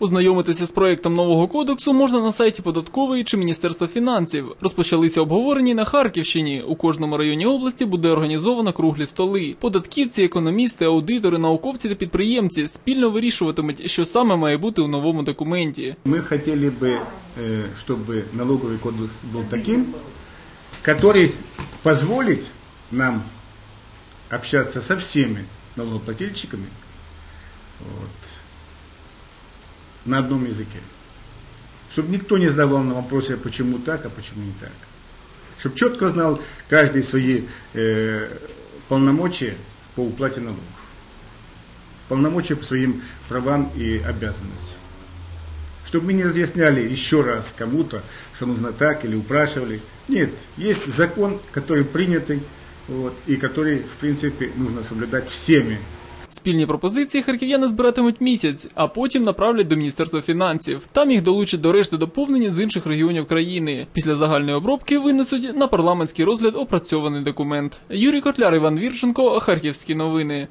Ознайомитися з проектом нового кодексу можна на сайті податкової чи Міністерства фінансів. Розпочалися обговорені на Харківщині. У кожному районі області буде організовано круглі столи. Податківці, економісти, аудитори, науковці та підприємці спільно вирішуватимуть, що саме має бути у новому документі. Мы хотели бы, э, чтобы налоговый кодекс был таким, который позволит нам общаться со всеми налогоплательщиками вот, На одном языке. Чтобы никто не задавал на вопросы, почему так, а почему не так. Чтобы четко знал каждый свои э, полномочия по уплате налогов. Полномочия по своим правам и обязанностям. Чтобы мы не разъясняли еще раз кому-то, что нужно так или упрашивали. Нет, есть закон, который принятый, вот, и который, в принципе, нужно соблюдать всеми Спільні пропозиції харків'яни збиратимуть місяць, а потім направлять до Міністерства фінансів. Там їх долучать до решти доповнення з інших регіонів країни. Після загальної обробки винесуть на парламентський розгляд опрацьований документ. Юрій Котляр, Іван Вірченко, Харківські новини.